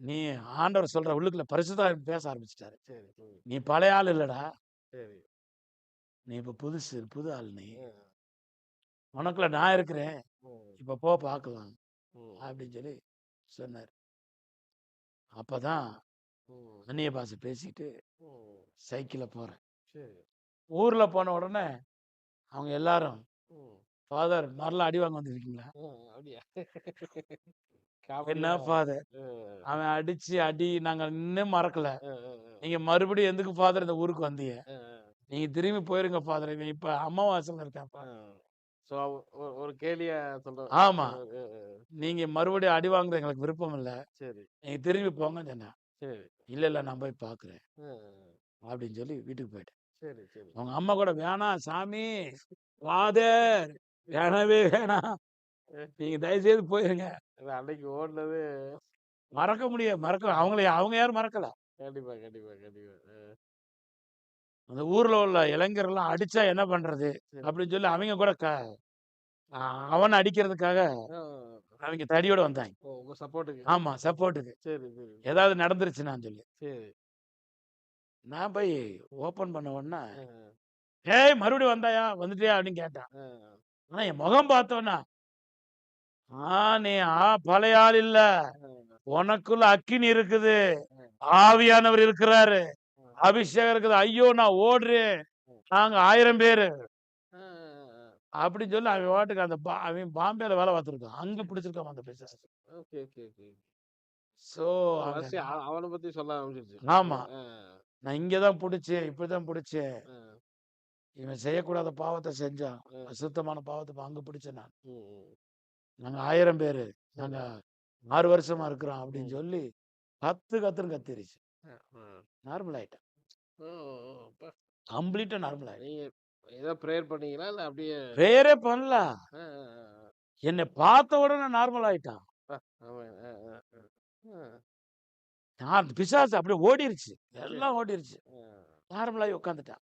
நீ ஆண்டவர் சொல்ற உள்ளுக்குள்ள பரிசுத்தம் பேச ஆரம்பிச்சிட்டாரு. நீ பழைய ஆள் இல்லடா. சரி. நீ இப்ப புதுசு புது ஆள் நீ. உனக்குள்ள நான் இருக்கிறேன். இப்ப போ பார்க்கலாம் அப்படின்னு சொல்லி சொன்னார். அப்பதான் அந்நிய பாஷை பேசிட்டு சைக்கிள்ல போறேன். ஊர்ல போன உடனே அவங்க எல்லாரும் ஃபாதர் மரல அடி வாங்க வந்திருக்கீங்களா? என்ன ஃபாதர் அவன் அடிச்சு அடி நாங்க இன்னும் மறக்கல. நீங்க மறுபடியும் எதுக்கு ஃபாதர் இந்த ஊருக்கு வந்தீங்க. நீங்க திரும்பி போயிருங்க ஃபாதர் இவன் இப்ப அம்மாவாசைல இருக்காப்பா. ஒரு கேலியா சொல்ற ஆமா. நீங்க மறுபடியும் அடி வாங்குறது எங்களுக்கு விருப்பம் இல்ல. சரி. நீங்க திரும்பி போங்கன்னு சொன்னேன் சரி. இல்ல இல்ல நான் போய் பாக்குறேன். அப்படின்னு சொல்லி வீட்டுக்கு போயிட்டேன். சரி சரி. அவங்க அம்மா கூட வேணாம் சாமி. ஃபாதர் வேணவே வேணாம் நீங்க தயவு செய்து போயிருங்க அன்னைக்கு ஓடுனது. மறக்க முடியாது மறக்க அவங்கள அவங்க யாரும் மறக்கல. கண்டிப்பா கண்டிப்பா கண்டிப்பா. அந்த ஊர்ல உள்ள இளைஞர்கள்லாம் அடிச்சா என்ன பண்றது. அப்படின்னு சொல்லி அவங்க கூட க அவனை அடிக்கிறதுக்காக அவங்க தடியோட வந்தாங்க. உங்க சப்போர்ட்டுக்கு. ஆமா சப்போர்ட்டுக்கு. சரி சரி. ஏதாவது நடந்துருச்சுன்னு சொல்லி. சரி. நான் போய் ஓபன் பண்ண உடனே ஏய் மறுபடியும் வந்தாயா? வந்துட்டியா? அப்படின்னு கேட்டான். ஆனா என் முகம் பார்த்தோன்னா நீ ஆ பழைய ஆள் இல்ல. உனக்குள்ள அக்கினி இருக்குது. ஆவியானவர் இருக்கிறாரு. அபிஷேகம் இருக்குது. ஐயோ நான் ஓடுறேன். நாங்க ஆயிரம் பேரு. அப்படின்னு சொல்லி அவன் வாட்டுக்கு அந்த பா- அவன் பாம்பேல வேலை பார்த்துருக்கான். அங்க பிடிச்சிருக்கான் அந்த ஓகே சோ அவனை பத்தி சொல்ல ஆமா. நான் இங்கதான் பிடிச்சேன் இப்படிதான் பிடிச்சேன். இவன் செய்யக்கூடாத பாவத்தை செஞ்சான். அசுத்தமான பாவத்தை அங்க பிடிச்சேன் நான். நாங்க ஆயிரம் பேரு. நாங்க ஆறு வருஷமா இருக்கிறோம் அப்படின்னு. சொல்லி கத்து கத்துன்னு கத்திருச்சு. நார்மல் ஆயிட்டேன். கம்ப்ளீட்டா நார்மல் ஆயிட்டேன். ஏதோ ப்ரேயர் பண்ணீங்களா? இல்ல அப்படியே வேறே பண்ணல. என்னை பார்த்த உடனே நார்மல் ஆயிட்டான். நான் பிசாசு அப்படியே ஓடிருச்சு. எல்லாம் ஓடிருச்சு. நார்மலாகி உட்காந்துட்டான்.